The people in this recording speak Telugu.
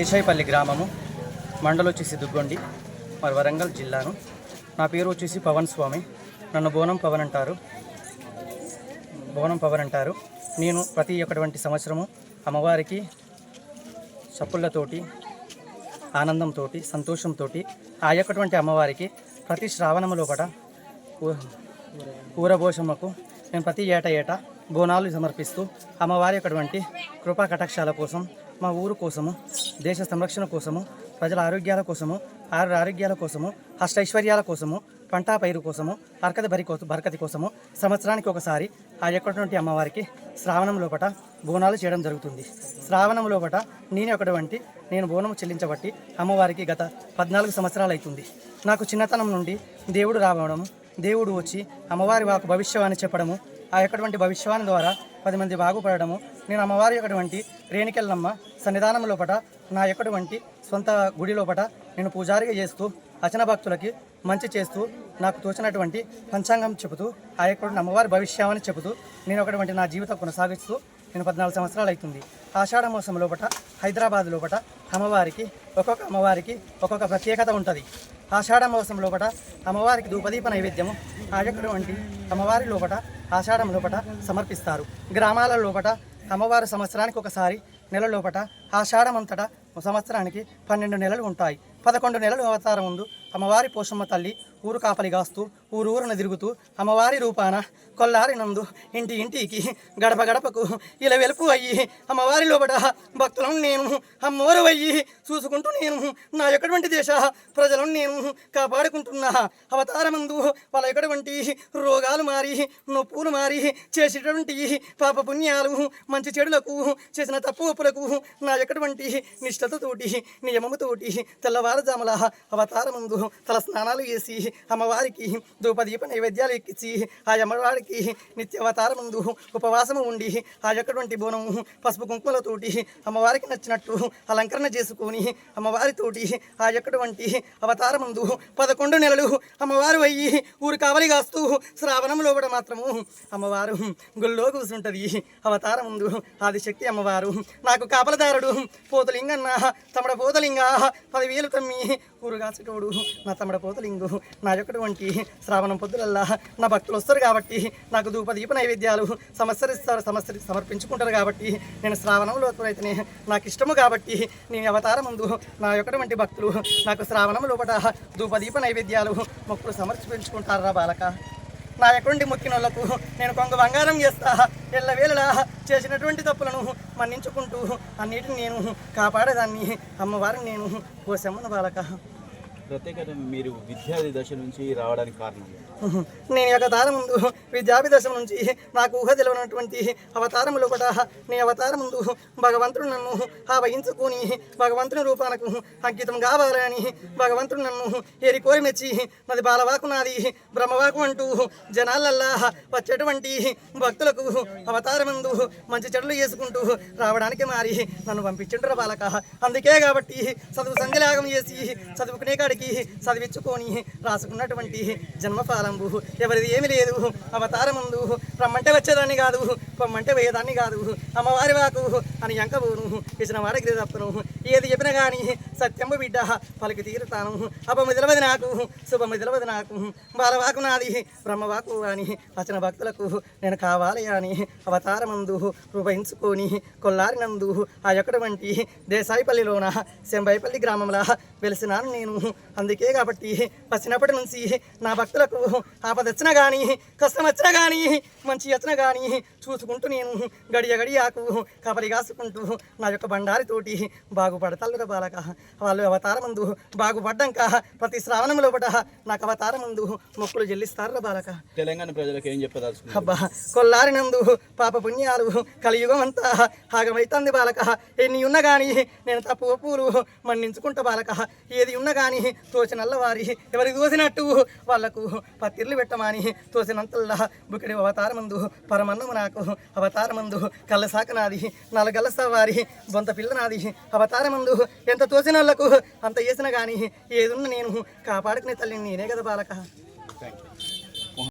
దేశాయిపల్లి గ్రామము మండలం వచ్చేసి దుగ్గొండి మరి వరంగల్ జిల్లాను. నా పేరు వచ్చేసి పవన్ స్వామి. నన్ను బోనం పవన్ అంటారు. బోనం పవన్ అంటారు. నేను ప్రతి ఒక్కటువంటి సంవత్సరము అమ్మవారికి చప్పుళ్ళతోటి ఆనందంతో సంతోషంతో ఆ యొక్కటువంటి అమ్మవారికి ప్రతి శ్రావణములో కూడా ఊరభోషమ్మకు నేను ప్రతి ఏట ఏట బోనాలు సమర్పిస్తూ అమ్మవారి యొక్కటువంటి కృపా కటాక్షాల కోసం మా ఊరు కోసము దేశ సంరక్షణ కోసము ప్రజల ఆరోగ్యాల కోసము ఆరు ఆరోగ్యాల కోసము అష్టైశ్వర్యాల కోసము పంటా పైరు కోసము అరకతి బరి కోసం బరకతి కోసము సంవత్సరానికి ఒకసారి ఆ యొక్కటువంటి అమ్మవారికి శ్రావణం లోపట బోనాలు చేయడం జరుగుతుంది. శ్రావణం లోపట నేను ఒకటువంటి నేను బోనం చెల్లించబట్టి అమ్మవారికి గత పద్నాలుగు సంవత్సరాలు అవుతుంది నాకు చిన్నతనం నుండి దేవుడు రావడము దేవుడు వచ్చి అమ్మవారి వాకు భవిష్యవాణి చెప్పడము ఆ యొక్కటువంటి భవిష్యవాణి ద్వారా పది మంది బాగుపడము నేను అమ్మవారి యొక్కటువంటి రేణికెళ్ళమ్మ సన్నిధానం లోపట నా ఎక్కటువంటి సొంత గుడి లోపట నేను పూజారిగా చేస్తూ అచన భక్తులకి మంచి చేస్తూ నాకు తోచినటువంటి పంచాంగం చెబుతూ ఆ యొక్క అమ్మవారి భవిష్యాన్ని చెబుతూ నేను ఒకటువంటి నా జీవితం కొనసాగిస్తూ నేను పద్నాలుగు సంవత్సరాలు అవుతుంది. ఆషాఢ మాసం లోపట హైదరాబాద్ లోపట అమ్మవారికి ఒక్కొక్క అమ్మవారికి ఒక్కొక్క ప్రత్యేకత ఉంటుంది. ఆషాఢ మాసం లోపట అమ్మవారికి ధూపదీప నైవేద్యము ఆ యొక్కటువంటి అమ్మవారి లోపట ఆషాఢం లోపట సమర్పిస్తారు. గ్రామాల లోపట అమ్మవారి సంవత్సరానికి ఒకసారి నెల లోపట ఆషాఢం సంవత్సరానికి పన్నెండు నెలలు ఉంటాయి. పదకొండు నెలలు అవతారం ముందు అమ్మవారి పోషమ్మ తల్లి ఊరు కాపలి కాస్తూ ఊరు ఊరున తిరుగుతూ అమ్మవారి రూపాన కొల్లారి నందు ఇంటి ఇంటికి గడప గడపకు ఇలా వెలుపు అయ్యి అమ్మవారి లోపల భక్తులను నేను అమ్మోరు అయ్యి చూసుకుంటూ నేను నా యొక్కటువంటి దేశ ప్రజలను నేను కాపాడుకుంటున్నా అవతారమందు వాళ్ళ యొక్కటువంటి రోగాలు మారి నొప్పులు మారి చేసేటువంటి పాప పుణ్యాలు మంచి చెడులకు చేసిన తప్పు ఒప్పులకు నా యొక్కటువంటి నిష్ఠతతోటి నియమముతోటి తెల్లవారుజాముల అవతారముందు తల స్నానాలు వేసి అమ్మవారికి ధూపదీప నైవేద్యాలు ఎక్కించి ఆ అమ్మవారికి నిత్య అవతారమందు ఉపవాసము ఉండి ఆ యొక్కటువంటి బోనము పసుపు కుంకుమలతోటి అమ్మవారికి నచ్చినట్టు అలంకరణ చేసుకొని అమ్మవారితోటి ఆ యొక్కటువంటి అవతారముందు పదకొండు నెలలు అమ్మవారు అయ్యి ఊరు కావలి కాస్తూ శ్రావణం లోపల మాత్రము అమ్మవారు గుళ్ళో కూర్చుంటది అవతారం ముందు ఆదిశక్తి అమ్మవారు నాకు కాపలదారుడు పోతలింగన్న తమడ పోతలింగ పదివేలు తమ్మి. ఊరుగాసేటోడు నా తమ్ముడ పోతలింగు నా యొక్కటువంటి శ్రావణం పొద్దులల్లా నా భక్తులు వస్తారు కాబట్టి నాకు ధూప దీప నైవేద్యాలు సమస్యరిస్తారు సమస్య సమర్పించుకుంటారు కాబట్టి నేను శ్రావణంలో అయితేనే నాకు ఇష్టము కాబట్టి నేను అవతారం ముందు నా యొక్కటువంటి భక్తులు నాకు శ్రావణం లోపల ధూపదీప నైవేద్యాలు మొక్కులు సమర్పించుకుంటారా బాలక? నా ఎక్కడుండి మొక్కినోళ్ళకు నేను కొంగ బంగారం చేస్తా. ఎల్లవేళలా చేసినటువంటి తప్పులను మన్నించుకుంటూ అన్నిటిని నేను కాపాడేదాన్ని. అమ్మవారిని నేను పోసమ్మను బాలక. ప్రత్యేకత మీరు విద్యార్థి దశ నుంచి రావడానికి కారణం నేను ఈ అవతారం ముందు విద్యాభిదశం నుంచి నాకు ఊహ తెలియనటువంటి అవతారములు కూడా నీ అవతారం ముందు భగవంతుడు నన్ను ఆవహించుకొని భగవంతుని రూపానికి అంకితం కావాలని భగవంతుడు నన్ను ఏరి కోరి మెచ్చి నాది బాలవాకు నాది బ్రహ్మవాకు అంటూ జనాలల్లా వచ్చేటువంటి భక్తులకు అవతారమందు మంచి చెడులు చేసుకుంటూ రావడానికి మారి నన్ను పంపించిండ్రు బాలక. అందుకే కాబట్టి చదువు సంధ్యలాగం చేసి చదువుకునే కాడికి చదివించుకొని రాసుకున్నటువంటి జన్మఫలంబు. ఎవరిది ఏమి లేదు. అవతారముందు రమ్మంటే వచ్చేదాన్ని కాదు. పొమ్మంటే వేయదాన్ని కాదు. అమ్మవారి వాకు అని ఎంకబోను. ఇచ్చిన వాడికి తప్పను ఏది చెప్పినా కానీ సత్యము బిడ్డ పలికి తీరుతాను. అపము తెలవది నాకు శుభము తెలవది నాకు. బాలవాకు నాది బ్రహ్మవాకు అని వచ్చిన భక్తులకు నేను కావాలి అని అవతారమందు రూపయించుకొని కొల్లారినందు ఆ యొక్కటువంటి దేశాయిపల్లిలోన శంబాయిపల్లి గ్రామంలో వెలిసినాను నేను. అందుకే కాబట్టి వచ్చినప్పటి నుంచి నా భక్తులకు ఆపద వచ్చినా కానీ కష్టం వచ్చినా కానీ మంచి వచ్చినా కానీ చూసుకుంటూ నేను గడియ గడియాకు కబరి కాసుకుంటూ నా యొక్క బండారితోటి బాగుపడతారు బాలక. వాళ్ళు అవతారమందు బాగుపడ్డాక ప్రతి శ్రావణం లోపల నాకు అవతారమందు మొక్కులు చెల్లిస్తారు బాలక. తెలంగాణ ప్రజలకు ఏం చెప్పదలుచుకున్నారు? అబ్బా కొల్లారినందు పాప పుణ్యాలు కలియుగం అంతా ఆగమైతుంది బాలక. ఎన్ని ఉన్నా కానీ నేను తప్పు ఒప్పులు మన్నించుకుంటా బాలక. ఏది ఉన్నా కానీ తోచినల్ల వారి ఎవరికి తోసినట్టు వాళ్ళకు పత్తిర్లు పెట్టమని తోసినంతల్లా బుకిడి అవతారమందు పరమన్నము నాకు అవతారమందు కళ్ళ సాక నాది నలగల్ల వారి బొంత పిల్ల నాది అవతారమందు ఎంత తోసిన అంత చేసిన కానీ ఏదున్న నేను కాపాడుకునే తల్లిని నేనే కదా బాలక. Thank you